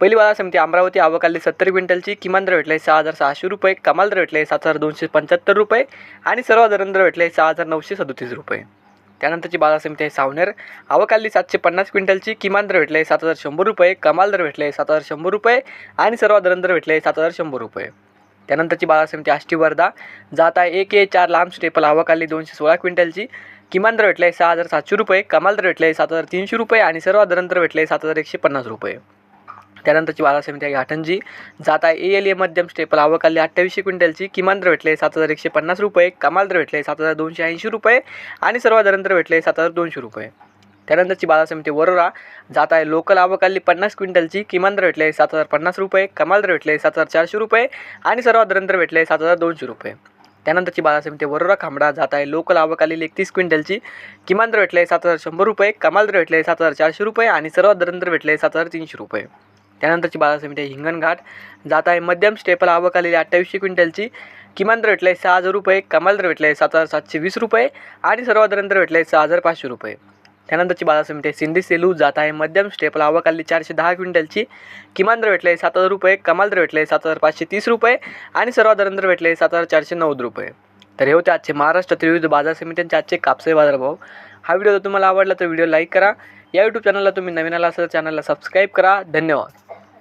पहिली बाजार समिती अमरावती आवकाली सत्तर क्विंटलची. किमान दर भेटले सहा हजार सहाशे रुपये. कमाल दर भेटले सात हजार दोनशे पंच्याहत्तर रुपये. आणि सर्व दरंदर दर भेटले सहा हजार नऊशे सदोतीस रुपये. त्यानंतरची बाजार समिती आहे सावनेर. आवकाली सातशे पन्नास क्विंटलची. किमान दर भेटले सात हजार शंभर रुपये. कमाल दर भेटले सात हजार शंभर रुपये. आणि सर्व दरंदर भेटले सात हजार शंभर रुपये. त्यानंतरची बाजार समिती आष्टी वर्धा. जात आहे एक ए चार लांब स्टेपल अवकाली दोनशे सोळा क्विंटलची. किमान दर भेटले सहा हजार सातशे रुपये. कमाल दर भेटले सात हजार तीनशे रुपये. आणि सर्व दरंदर भेटले सात हजार एकशे पन्नास रुपये. त्यानंतरची बाजार समिती आहे घाटंजी. जात आहे ए एल ए मध्यम स्टेपल आवकाली अठ्ठावीसशे क्विंटलची. किमान दर भेटले सात हजार एकशे पन्नास रुपये. कमाल दर भेटले सात हजार दोनशे ऐंशी रुपये. आणि सर्व दरंतर भेटले सात हजार दोनशे रुपये. त्यानंतरची बाजार समिती वरोरा. जात आहे लोकल. आवकाली पन्नास क्विंटलची. किमान दर भेटले सात हजार पन्नास रुपये. कमाल दर भेटले सात हजार चारशे रुपये. आणि सर्व दरंतर भेटले सात हजार दोनशे रुपये. त्यानंतरची बाजार समिती वरोरा खांबडा. जात आहे लोकल. आवकाली एकतीस क्विंटलची. किमान दर भेटले सात हजार शंभर रुपये. कमाल दर भेटले सात हजार चारशे रुपये. आणि सर्वात दरंतर भेटले सात हजार तीनशे रुपये. त्यानंतरची बाजार समिती आहे हिंगणघाट. जात आहे मध्यम स्टेपल आवक आलेली अठ्ठावीसशे क्विंटलची. किमान दर भेटले सहा हजार रुपये कमाल दर भेटले सात हजार सातशे वीस रुपये आणि सर्व दर भेटले सहा हजार पाचशे रुपये. त्यानंतरची बाजार समिती आहे सिंधी सेलू. जात आहे मध्यम स्टेपल आवक आलेली चारशे दहा क्विंटलची. किमान दर भेटले सात हजार रुपये कमाल दर भेटले सात हजार पाचशे तीस रुपये आणि सर्व दर भेटले सात हजार चारशे नव्वद रुपये. तर हे होते आजचे महाराष्ट्रातील विविध बाजार समित्यांचे आजचे कापसे बाजारभाव. हा व्हिडिओ जर तुम्हाला आवडला तर व्हिडिओ लाईक करा. या यूट्यूब चॅनलला तुम्ही नवीन आला असेल तर चॅनलला सबस्क्राईब करा. धन्यवाद.